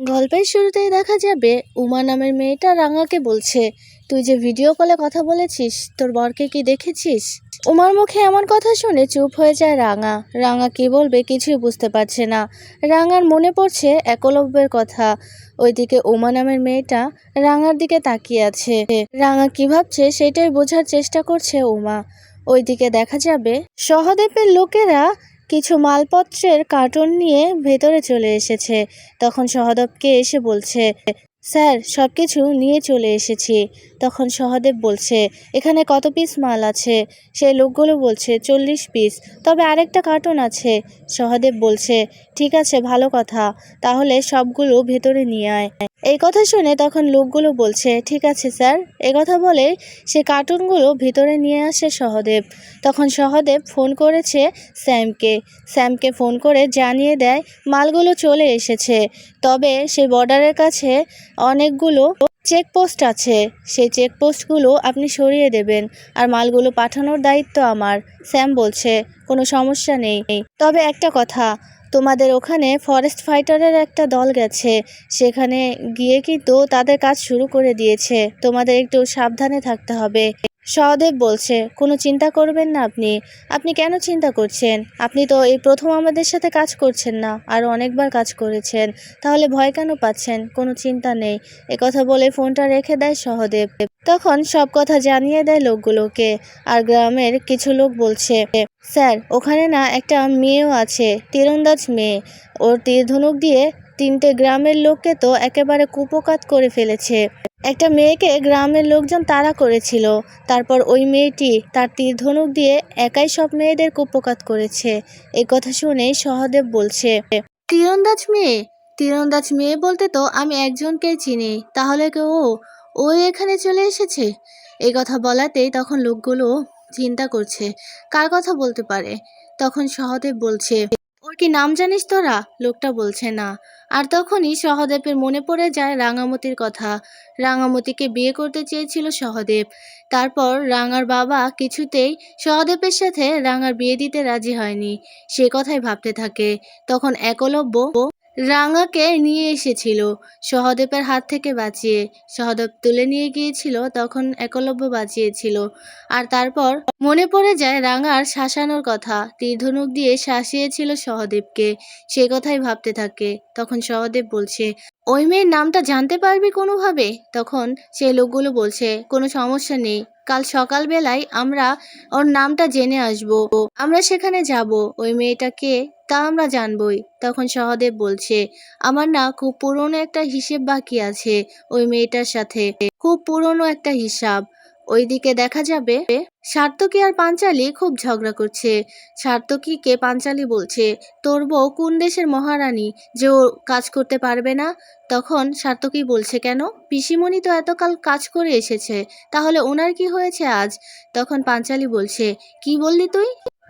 গল্পের শুরুতেই দেখা যাবে উমা নামের মেয়েটা রাঙাকে বলছে, তুই যে ভিডিও কলে কথা বলেছিস, তোর বরকে কি দেখেছিস? উমার মুখে এমন কথা শুনে চুপ হয়ে যায় রাঙা। রাঙা কি বলবে কিছুই বুঝতে পারছে না। রাঙার মনে পড়ছে একলব্যের কথা। ওইদিকে উমা নামের মেয়েটা রাঙার দিকে তাকিয়ে আছে। রাঙা কি ভাবছে সেটাই বোঝার চেষ্টা করছে উমা। ওইদিকে দেখা যাবে সহদেবের লোকেরা কিছু মালপত্রের কার্টুন নিয়ে ভেতরে চলে এসেছে। তখন সহদবকে এসে বলছে স্যার সব কিছু নিয়ে চলে এসেছি। তখন সহদেব বলছে, এখানে কত পিস মাল আছে? সেই লোকগুলো বলছে, চল্লিশ পিস তবে আরেকটা কার্টুন আছে। সহদেব বলছে, ঠিক আছে, ভালো কথা, তাহলে সবগুলো ভেতরে নিয়ে আয়। এই কথা শুনে তখন লোকগুলো বলছে, ঠিক আছে, স্যার। এ কথা বলে সে কার্টুনগুলো ভিতরে নিয়ে আসে সহদেব। তখন সহদেব ফোন করেছে স্যামকে। স্যামকে ফোন করে জানিয়ে দেয়, মালগুলো চলে এসেছে। তবে সে বর্ডারের কাছে অনেকগুলো চেকপোস্ট আছে। সেই চেকপোস্টগুলো আপনি সরিয়ে দেবেন আর মালগুলো পাঠানোর দায়িত্ব আমার, স্যাম বলছে, কোনো সমস্যা নেই। তবে একটা কথা, তোমাদের ওখানে ফরেস্ট ফাইটারের একটা দল গেছে, সেখানে গিয়ে কিন্তু তাদের কাজ শুরু করে দিয়েছে। তোমাদের একটু সাবধানে থাকতে হবে। সহদেব বলছে, কোনো চিন্তা করবেন না আপনি। আপনি কেন চিন্তা করছেন? আপনি তো এই প্রথম আমাদের সাথে কাজ করছেন না আর অনেকবার কাজ করেছেন। তাহলে ভয় কেন পাচ্ছেন? কোনো চিন্তা নেই। কথা বলে ফোনটা রেখে দেয় সহদেব। তখন সব কথা জানিয়ে দেয় লোকগুলোকে। আর গ্রামের কিছু লোক বলছে, স্যার, ওখানে না একটা মেয়েও আছে, তীরন্দাজ মেয়ে। ওর তীর ধনুক দিয়ে তিনটে গ্রামের লোককে তো একেবারে কুপকাত করে ফেলেছে। একটা মেয়েকে গ্রামের লোকজন তাড়া করেছিল। তারপর ওই মেয়েটি তার তীর ধনুক দিয়ে একাই সব মেয়েদের কুপকাত করেছে। এই কথা শুনে সহদেব বলছে, তীরন্দাজ মেয়ে তীরন্দাজ মেয়ে বলতে তো আমি একজনকেই চিনি, তাহলে কেউ ও ও এখানে চলে এসেছে? এই কথা বলাতেই তখন লোকগুলো চিন্তা করছে, কার কথা বলতে পারে? তখন সহদেব বলছে ওর কি নাম জানিস তোরা? লোকটা বলছে না। আর তখনই সহদেবের মনে পড়ে যায় রাঙামতির কথা। রাঙামতিকে বিয়ে করতে চেয়েছিল সহদেব। তারপর রাঙার বাবা কিছুতেই সহদেবের সাথে রাঙার বিয়ে দিতে রাজি হয়নি। সে কথাই ভাবতে থাকে। তখন একলব্য রাঙাকে নিয়ে এসেছিল। সহদেবের হাত থেকে বাঁচিয়ে সহদেব তুলে নিয়ে গিয়েছিল, তখন একলব্য বাঁচিয়েছিল। আর তারপর মনে পড়ে যায় রাঙার শাসানোর কথা। তীরধনুক দিয়ে শাসিয়েছিল সহদেবকে। সে কথাই ভাবতে থাকে। তখন সহদেব বলছে ওই মেয়ের নামটা জানতে পারবি কোনোভাবে? তখন সে লোকগুলো বলছে, কোনো সমস্যা নেই। কাল সকালবেলায় আমরা ওর নামটা জেনে আসব। আমরা সেখানে যাব। ওই মেয়েটা কে? তা আমরা জানবই। তখন সহদেব বলছে, আমার না খুব পুরনো একটা হিসেব বাকি আছে ওই মেয়েটার সাথে। খুব পুরনো একটা হিসাব। ওইদিকে দেখা যাবে, সার্থকী আর পাঞ্চালি খুব ঝগড়া করছে। সার্থকীকে পাঞ্চালি বলছে, তোর বউ কোন দেশের মহারানী যে ও কাজ করতে পারবে না? তখন সার্থকী বলছে, কেন? পিসিমণি তো এতকাল কাজ করে এসেছে, তাহলে ওনার কি হয়েছে আজ? তখন পাঞ্চালি বলছে, কি বললি তুই?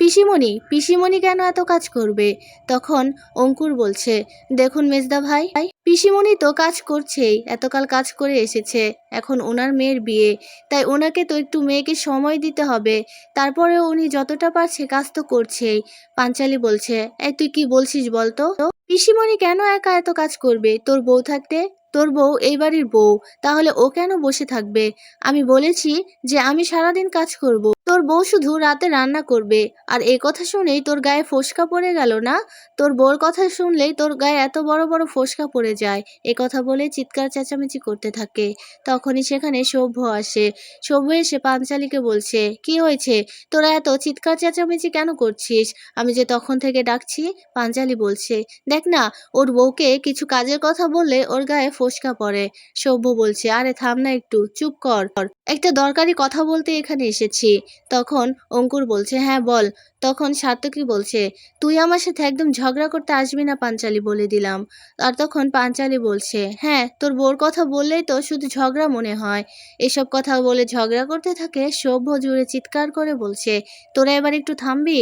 পিসিমণি পিসিমণি কেন এত কাজ করবে? তখন অঙ্কুর বলছে, দেখুন মেজদা ভাই পিসিমণি তো কাজ করছেই, এতকাল কাজ করে এসেছে, এখন ওনার মেয়ের বিয়ে, তাই ওনাকে তো একটু মেয়েকে সময় দিতে হবে তারপরে উনি যতটা পারছে কাজ তো করছেই। পাঞ্চালি বলছে, এই তুই কি বলছিস বলতো? পিসিমণি, কেন একা এত কাজ করবে? তোর বউ থাকতে তোর বউ এই বাড়ির বউ, তাহলে ও কেন বসে থাকবে? আমি বলেছি যে আমি সারাদিন কাজ করব। তোর বউ শুধু রাতে রান্না করবে। আর এই কথা শুনেই তোর গায়ে ফোসকা পড়ে গেল না? তোর বউর কথা শুনলেই তোর গায়ে এত বড় বড় ফোসকা পড়ে যায়। এ কথা বলে চিৎকার চেঁচামেচি করতে থাকে। তখনই সেখানে সভ্য আসে। সভ্য এসে পাঞ্চালিকে বলছে, কি হয়েছে? তোরা এত চিৎকার চেঁচামেচি কেন করছিস? আমি যে তখন থেকে ডাকছি, পাঞ্চালি বলছে, দেখ না, ওর বউকে কিছু কাজের কথা বললে ওর গায়ে ফোসকা পড়ে। সভ্য বলছে, আরে থাম না একটু, চুপ কর। একটা দরকারি কথা বলতে এখানে এসেছি। তখন অঙ্কুর বলছে হ্যাঁ বল। তখন সার্থকী বলছে, তুই আমার সাথে একদম ঝগড়া করতে আসবি না পাঞ্চালি বলে দিলাম। আর তখন পাঞ্চালি বলছে হ্যাঁ তোর বোর কথা বললেই তো শুধু ঝগড়া মনে হয়। এসব কথা বলে ঝগড়া করতে থাকে সভ্য জুড়ে চিৎকার করে বলছে, তোরা এবার একটু থামবি?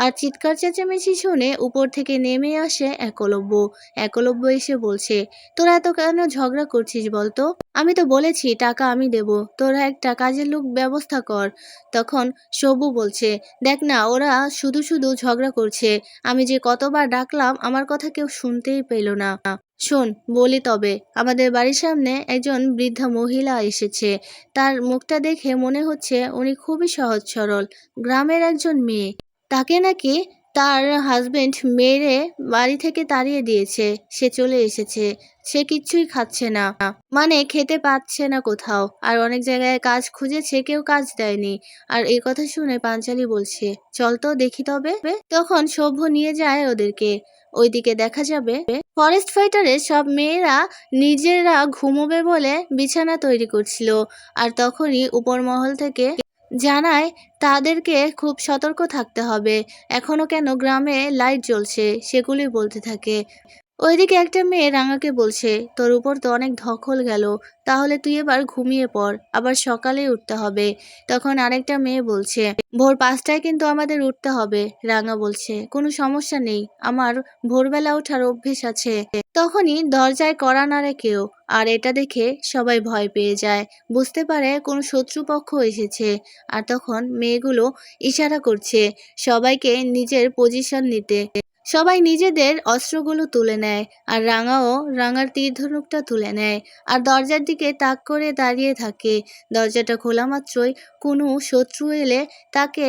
আর চিৎকার চেঁচামেচি শুনে উপর থেকে নেমে আসে একলব্য। একলব্য এসে বলছে, তোরা এত কেন ঝগড়া করছিস বলতো? আমি তো বলেছি, টাকা আমি দেব। তোরা একটা কাজের লোক ব্যবস্থা কর। তখন সবু বলছে, দেখ না, ওরা শুধু শুধু ঝগড়া করছে। আমি যে কতবার ডাকলাম, আমার কথা কেউ শুনতেই পেল না। শোন, বলি তবে, আমাদের বাড়ির সামনে একজন বৃদ্ধা মহিলা এসেছে। তার মুখটা দেখে মনে হচ্ছে উনি খুবই সহজ সরল, গ্রামের একজন মেয়ে। তাকে নাকি তার হাজবেন্ড মেরে বাড়ি থেকে তাড়িয়ে দিয়েছে। সে চলে এসেছে। সে কিচ্ছুই খাচ্ছে না। মানে খেতে পাচ্ছে না কোথাও। আর অনেক জায়গায় কাজ খুঁজেছে, কেউ কাজ দেয়নি। আর এই কথা শুনে পাঞ্চালি বলছে, চল তো দেখি তবে। তখন সভ্য নিয়ে যায় ওদেরকে। ওইদিকে দেখা যাবে ফরেস্ট ফাইটারে সব মেয়েরা নিজেরা ঘুমোবে বলে বিছানা তৈরি করছিল। আর তখনই উপর মহল থেকে জানায়, তাদেরকে খুব সতর্ক থাকতে হবে। এখনও কেন গ্রামে লাইট জ্বলছে, সেগুলি বলতে থাকে। ওইদিকে একটা মেয়ে রাঙাকে বলছে, তোর উপর তো অনেক ধকল গেল, তাহলে তুই এবার ঘুমিয়ে পড়, আবার সকালে উঠতে হবে। তখন আরেকটা মেয়ে বলছে, ভোর পাঁচটায় কিন্তু আমাদের উঠতে হবে। রাঙা বলছে, কোনো সমস্যা নেই, আমার ভোরবেলা ওঠার অভ্যেস আছে। তখনই দরজায় কড়া নাড়ে কেউ, আর এটা দেখে সবাই ভয় পেয়ে যায়। বুঝতে পারে কোনো শত্রুপক্ষ এসেছে। আর তখন মেয়েগুলো ইশারা করছে সবাইকে নিজের পজিশন নিতে। সবাই নিজেদের অস্ত্রগুলো তুলে নেয়, আর রাঙাও রাঙার তীর ধনুকটা তুলে নেয়, আর দরজার দিকে তাক করে দাঁড়িয়ে থাকে। দরজাটা খোলা মাত্রই কোনো শত্রু এলে তাকে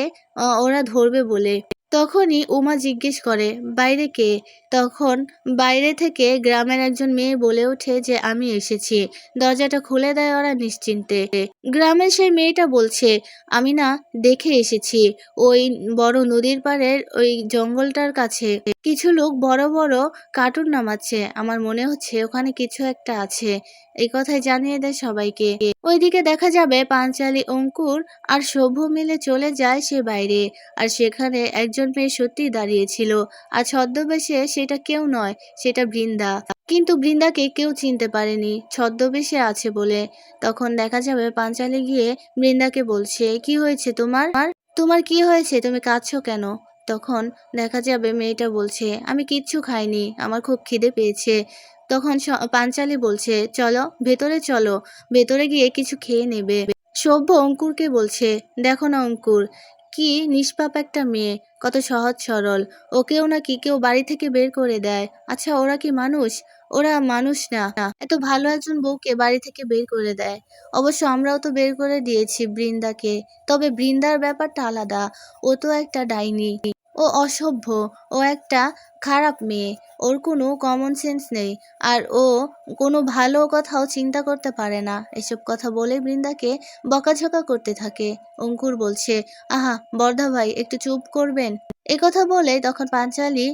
ওরা ধরবে বলে। তখনই উমা জিজ্ঞেস করে, বাইরে কে? তখন, বাইরে থেকে গ্রামের একজন মেয়ে বলে ওঠে যে আমি এসেছি। দরজাটা খুলে দেয় ওরা নিশ্চিন্তে। গ্রামের সেই মেয়েটা বলছে, আমি না, দেখে এসেছি। ওই বড় নদীর পাড়ের ওই জঙ্গলটার কাছে। কিছু লোক বড় বড় কার্টুন নামাচ্ছে। আমার মনে হচ্ছে ওখানে কিছু একটা আছে। এই কথাই জানিয়ে দেয় সবাইকে। ওইদিকে দেখা যাবে পাঞ্চালি, অঙ্কুর আর সভ্য মিলে চলে যায় সে বাইরে। আর সেখানে একজন মেয়ে সত্যি দাঁড়িয়েছিল। আর ছদ্মবেশে সেটা কেউ নয়, সেটা বৃন্দা। কিন্তু বৃন্দাকে কেউ চিনতে পারেনি, ছদ্মবেশে আছে বলে। তখন দেখা যাবে পাঞ্চালি গিয়ে বৃন্দাকে বলছে, কি হয়েছে তোমার? তোমার কি হয়েছে? তুমি কাঁদছো কেন? তখন দেখা যাবে মেয়েটা বলছে, আমি কিচ্ছু খাইনি, আমার খুব খিদে পেয়েছে। তখন পাঞ্চালি বলছে, চলো, ভেতরে চলো, ভেতরে গিয়ে কিছু খেয়ে নেবে। সভ্য অঙ্কুরকে বলছে, দেখো না অঙ্কুর, কি নিষ্পাপ একটা মেয়ে, কত সহজ সরল, ওকেও নাকি কেউ বাড়ি থেকে বের করে দেয়। আচ্ছা ওরা কি মানুষ? ওরা মানুষ না, এত ভালো একজন বউকে বাড়ি থেকে বের করে দেয়। অবশ্য আমরাও তো বের করে দিয়েছি বৃন্দাকে, তবে বৃন্দার ব্যাপারটা আলাদা, ও তো একটা ডাইনি। ও অসভ্য, ও একটা খারাপ মেয়ে, ওর কোনো কমন সেন্স নেই, আর ও কোনো ভালো কথাও চিন্তা করতে পারে না। এসব কথা বলে বৃন্দাকে বকাঝকা করতে থাকে। অঙ্কুর বলছে, আহা বর্ধা ভাই, একটু চুপ করবেন? এ কথা বলে তখন পাঞ্চালি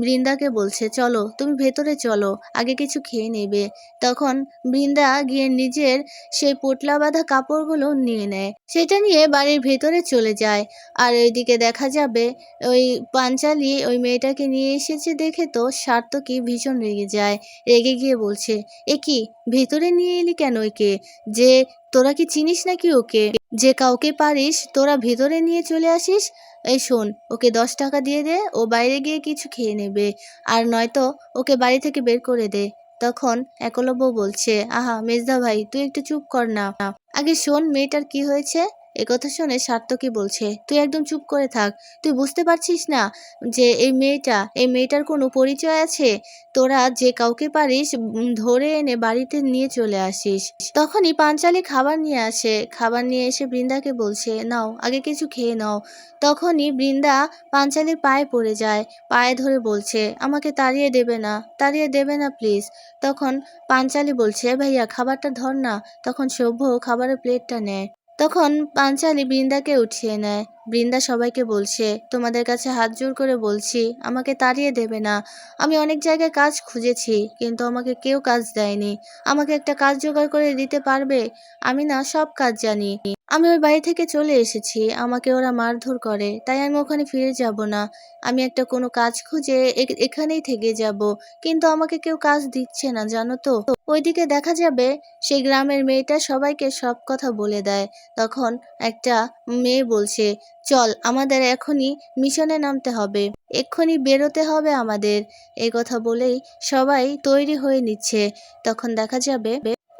বৃন্দাকে বলছে, চলো, তুমি ভেতরে চলো, আগে কিছু খেয়ে নেবে। তখন বৃন্দা গিয়ে নিজের সেই পোটলা বাঁধা কাপড়গুলো নিয়ে নেয়। সেটা নিয়ে বাড়ির ভেতরে চলে যায়। আর ওইদিকে দেখা যাবে, ওই পাঞ্চালি ওই মেয়েটাকে নিয়ে এসেছে দেখে তো সার্থকী ভীষণ রেগে যায়। রেগে গিয়ে বলছে, এ কি, ভেতরে নিয়ে এলি কেন একে? যে, তোরা কি চিনিস নাকি ওকে? যে কাউকে পারিস, তোরা ভেতরে নিয়ে চলে আসিস। এই শোন, ওকে দশ টাকা দিয়ে দে, ও বাইরে গিয়ে কিছু খেয়ে নেবে। আর নয়তো ওকে বাড়ি থেকে বের করে দে। তখন একলব্য বলছে, আহা, মেজদা ভাই, তুই একটু চুপ কর না। আগে শোন, মেয়েটার কি হয়েছে? একথা শুনে সার্থকী বলছে, তুই একদম চুপ করে থাক। তুই বুঝতে পারছিস না যে এই মেয়েটা, এই মেয়েটার কোনো পরিচয় আছে? তোরা যে কাউকে পারিস ধরে এনে বাড়িতে নিয়ে চলে আসিস। তখনই পাঞ্চালি খাবার নিয়ে আসে। খাবার নিয়ে এসে বৃন্দাকে বলছে, নাও, আগে কিছু খেয়ে নাও। তখনই বৃন্দা পাঞ্চালির পায়ে পড়ে যায়। পায়ে ধরে বলছে, আমাকে তাড়িয়ে দেবে না, তাড়িয়ে দেবে না প্লিজ। তখন পাঞ্চালি বলছে ভাইয়া, খাবারটা ধর না। তখন সভ্য খাবারের প্লেটটা নেয়। তখন পাঞ্চালি বৃন্দাকে উঠিয়ে নেয়। বৃন্দা সবাইকে বলছে, তোমাদের কাছে হাত জোর করে বলছি, আমাকে তাড়িয়ে দেবে না। আমি অনেক জায়গায় কাজ খুঁজেছি, কিন্তু আমাকে কেউ কাজ দেয়নি। আমাকে একটা কাজ জোগাড় করে দিতে পারবে? আমি না সব কাজ জানি। আমি ওই বাড়ি থেকে চলে এসেছি, আমাকে ওরা মারধর করে, তাই আমি ওখানে ফিরে যাব না। আমি একটা কোনো কাজ খুঁজে এখানেই থেকে যাব, কিন্তু আমাকে কেউ কাজ দিচ্ছে না, জানো তো? ওইদিকে দেখা যাবে, সেই গ্রামের মেয়েটা সবাইকে সব কথা বলে দেয়। তখন একটা মেয়ে বলছে, চল, আমাদের এখনই মিশনে নামতে হবে, এক্ষুনি বেরোতে হবে আমাদের। এই কথা বলেই সবাই তৈরি হয়ে নিচ্ছে। তখন দেখা যাবে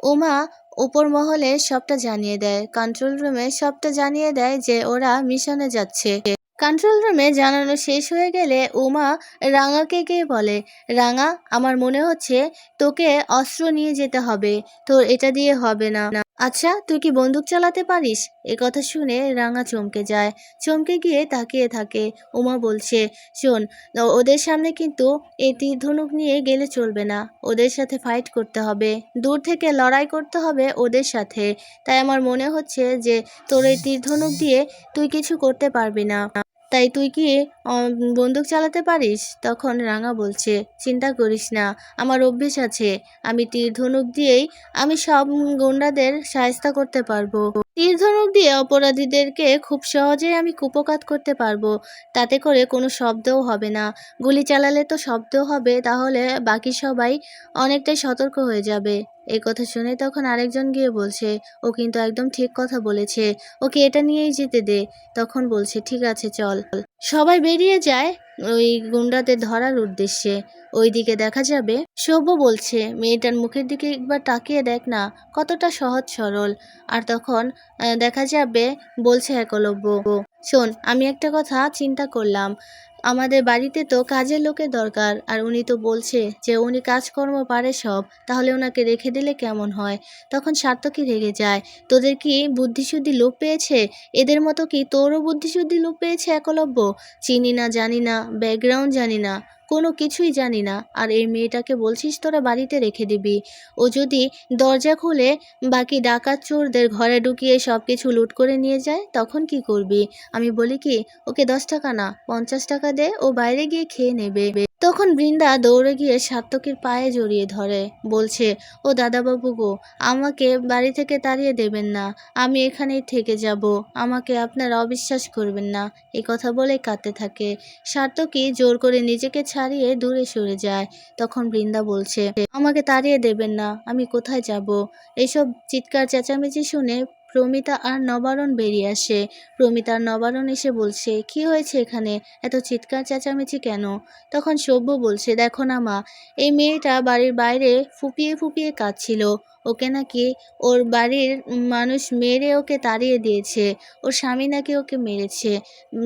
উমা উপর মহলে সবটা জানিয়ে দেয় কন্ট্রোল রুমে সবটা জানিয়ে দেয় যে ওরা মিশনে যাচ্ছে। কন্ট্রোল রুমে জানানো শেষ হয়ে গেলে উমা রাঙাকে গিয়ে বলে, রাঙা, আমার মনে হচ্ছে তোকে অস্ত্র নিয়ে যেতে হবে। তোর এটা দিয়ে হবে না। আচ্ছা তুই কি বন্দুক চালাতে পারিস? এ কথা শুনে রাঙা চমকে যায়। চমকে গিয়ে তাকিয়ে থাকে। উমা বলছে, শোন, ওদের সামনে কিন্তু এই তীর ধনুক নিয়ে গেলে চলবে না। ওদের সাথে ফাইট করতে হবে। দূর থেকে লড়াই করতে হবে ওদের সাথে। তাই আমার মনে হচ্ছে যে তোর এই তীর ধনুক দিয়ে তুই কিছু করতে পারবি না। তাই তুই কি বন্দুক চালাতে পারিস? তখন রাঙা বলছে, চিন্তা করিস না, আমার অভ্যেস আছে। আমি তীর ধনুক দিয়েই আমি সব গুন্ডাদের সাহস্তা করতে পারব। তীর ধনুক দিয়ে অপরাধীদেরকে খুব সহজেই আমি কুপকাত করতে পারব। তাতে করে কোনো শব্দও হবে না। গুলি চালালে তো শব্দ হবে, তাহলে বাকি সবাই অনেকটাই সতর্ক হয়ে যাবে। এই কথা শুনে তখন আরেকজন গিয়ে বলছে, ও কিন্তু একদম ঠিক কথা বলেছে। ওকে এটা নিয়েই যেতে দে। তখন বলছে, ঠিক আছে, চল। সবাই বেরিয়ে যায়। ওই গুন্ডাদের ধরার উদ্দেশ্যে। ওইদিকে দেখা যাবে শোভ বলছে, মেয়েটার মুখের দিকে একবার তাকিয়ে দেখ না, কতটা সহজ সরল। আর তখন দেখা যাবে, বলছে একলব্য, শোন, আমি একটা কথা চিন্তা করলাম। আমাদের বাড়িতে তো কাজের লোকের দরকার, আর উনি তো বলছে যে উনি কাজকর্ম পারে সব, তাহলে ওনাকে রেখে দিলে কেমন হয়? তখন সার্থকই রেগে যায়। তোদের কি বুদ্ধিশুদ্ধি লোপ পেয়েছে? এদের মতো কি তোরও বুদ্ধিশুদ্ধি লোপ পেয়েছে একলব্য? চিনি না, জানি না, ব্যাকগ্রাউন্ড জানি না। কোনো কিছুই জানি না। আর এই মেয়েটাকে বলছিস তোরা বাড়িতে রেখে দিবি। ও যদি দরজা খুলে, বাকি ডাকাত চোরদের ঘরে ঢুকিয়ে সব কিছু লুট করে নিয়ে যায়, তখন কি করবি? আমি বলি কি, ওকে দশ টাকা না, পঞ্চাশ টাকা দে, ও বাইরে গিয়ে খেয়ে নেবে। তখন বৃন্দা দৌড়ে গিয়ে সার্থকের পায়ে জড়িয়ে ধরে। বলছে, ও দাদাবাবু গো, আমাকে বাড়ি থেকে তাড়িয়ে দেবেন না। আমি এখানেই থেকে যাব। আমাকে আপনারা অবিশ্বাস করবেন না। এই কথা বলে কাঁদতে থাকে। সার্থকী জোর করে নিজেকে ছাড়িয়ে দূরে সরে যায়। তখন বৃন্দা বলছে, আমাকে তাড়িয়ে দেবেন না, আমি কোথায় যাব? এইসব চিৎকার চেঁচামেচি শুনে প্রমিতা আর নবারণ বেরিয়ে আসে। প্রমিতার নবারণ এসে বলছে, কি হয়েছে এখানে? এত চিৎকার চেঁচামেচি কেন? তখন সভ্য বলছে, দেখো না মা, এই মেয়েটা বাড়ির বাইরে ফুপিয়ে ফুপিয়ে কাঁদছিল। ওকে নাকি ওর বাড়ির মানুষ মেরে ওকে তাড়িয়ে দিয়েছে, ওর স্বামী নাকি ওকে মেরেছে।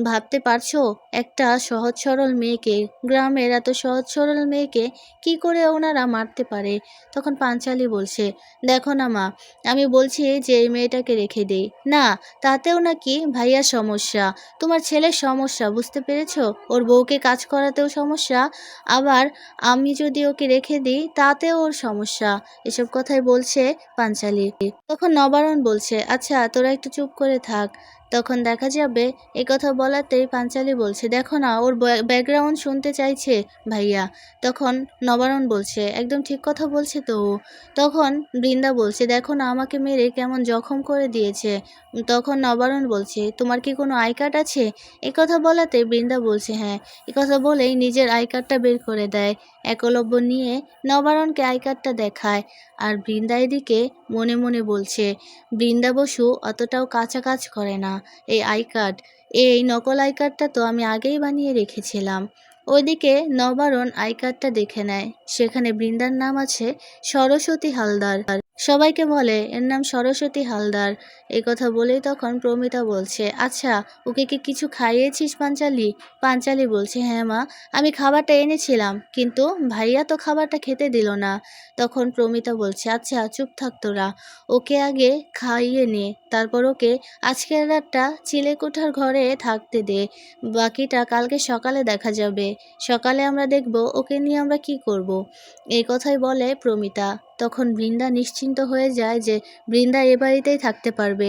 ভাবতে পারছ? একটা সহজ সরল মেয়েকে, গ্রামের এত সহজ সরল মেয়েকে কি করে ওনারা মারতে পারে? তখন পাঞ্চালি বলছে, দেখো না মা, আমি বলছি যে এই মেয়েটাকে রেখে দেই। না, তাতেও নাকি ভাইয়ার সমস্যা। তোমার ছেলের সমস্যা, বুঝতে পেরেছ? ওর বউকে কাজ করাতেও সমস্যা। আবার আমি যদি ওকে রেখে দিই, তাতেও ওর সমস্যা। এসব কথাই বলছে পাঞ্চালি। তখন নবারণ বলছে আচ্ছা তোরা একটু চুপ করে থাক। তখন দেখা যাবে এ কথা বলাতেই পাঞ্চালি বলছে, দেখো না, ওর ব্যাকগ্রাউন্ড শুনতে চাইছে ভাইয়া। তখন নবারণ বলছে, একদম ঠিক কথা বলছে তো ও। তখন বৃন্দা বলছে, দেখো না, আমাকে মেরে কেমন জখম করে দিয়েছে। তখন নবারণ বলছে, তোমার কি কোনো আই কার্ড আছে? এ কথা বলাতে বৃন্দা বলছে হ্যাঁ। এ কথা বলেই নিজের আই কার্ডটা বের করে দেয়। একলব্য নিয়ে নবারণকে আই কার্ডটা দেখায় আর বৃন্দা এদিকে মনে মনে বলছে, বৃন্দা বসু, অতটাও কাঁচা কাজ করে না। এই আই কার্ড। এই নকল আই কার্ডটা তো আমি আগেই বানিয়ে রেখেছিলাম। ওইদিকে নবারণ আই কার্ডটা দেখে নেয়। সেখানে বৃন্দার নাম আছে সরস্বতী হালদার। সবাইকে বলে, এর নাম সরস্বতী হালদার। এই কথা বলেই তখন প্রমিতা বলছে আচ্ছা ওকে কি কিছু খাইয়েছিস পাঞ্চালি? পাঞ্চালি বলছে হ্যাঁ মা, আমি খাবারটা এনেছিলাম, কিন্তু ভাইয়া তো খাবারটা খেতে দিল না। তখন প্রমিতা বলছে আচ্ছা চুপ থাক তোরা, ওকে আগে খাইয়ে নে, তারপর ওকে আজকের রাতটা চিলেকোঠার ঘরে থাকতে দে, বাকিটা কালকে সকালে দেখা যাবে, সকালে আমরা দেখব, ওকে নিয়ে আমরা কি করব। এই কথাই বলে প্রমিতা। তখন বৃন্দা নিশ্চিন্ত হয়ে যায় যে বৃন্দা এ বাড়িতেই থাকতে পারবে।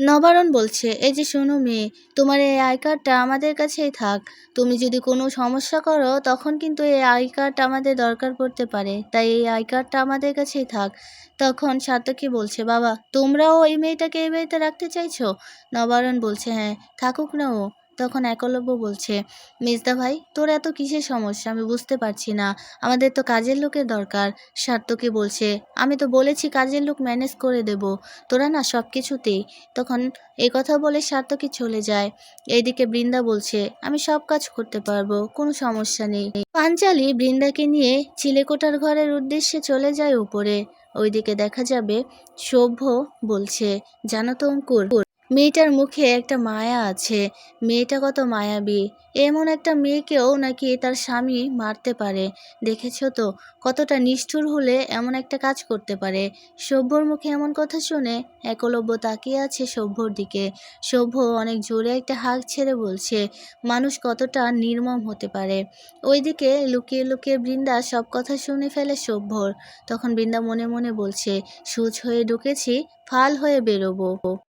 নবারণ বলছে, এই যে শোনো মেয়ে, তোমার এই আই কার্ডটা আমাদের কাছেই থাক। তুমি যদি কোনো সমস্যা করো, তখন কিন্তু এই আই কার্ড আমাদের দরকার পড়তে পারে। তাই এই আই কার্ডটা আমাদের কাছেই থাক। তখন সার্থকী বলছে, বাবা, তোমরাও এই মেয়েটাকে এই বাড়িতে রাখতে চাইছো? নবারণ বলছে হ্যাঁ থাকুক না ও। তখন একলব্য বলছে, মেজদা ভাই, তোর এত কিসের সমস্যা? আমি বুঝতে পারছি না। আমাদের তো কাজের লোকের দরকার। সার্থকী বলছে, আমি তো বলেছি কাজের লোক ম্যানেজ করে দেব। তোরা না সব কিছুতেই তখন এই কথা বলে সার্থকী চলে যায়। এইদিকে বৃন্দা বলছে, আমি সব কাজ করতে পারব, কোনো সমস্যা নেই। পাঞ্চালি বৃন্দাকে নিয়ে চিলেকোটার ঘরের উদ্দেশ্যে চলে যায় উপরে। ওইদিকে দেখা যাবে সভ্য বলছে, জানো তো অঙ্কুর মেয়েটার মুখে একটা মায়া আছে। মেয়েটা কত মায়াবী। এমন একটা মেয়েকেও নাকি তার স্বামী মারতে পারে। দেখেছ তো, কতটা নিষ্ঠুর হলে এমন একটা কাজ করতে পারে। সভ্যর মুখে এমন কথা শুনে একলব্য তাকিয়ে আছে সভ্যর দিকে। সভ্য অনেক জোরে একটা হাঁক ছেড়ে বলছে, মানুষ কতটা নির্মম হতে পারে। ওইদিকে লুকিয়ে লুকিয়ে বৃন্দা সব কথা শুনে ফেলে সভ্যর। তখন বৃন্দা মনে মনে বলছে, সুচ হয়ে ঢুকেছি, ফাল হয়ে বেরোবো।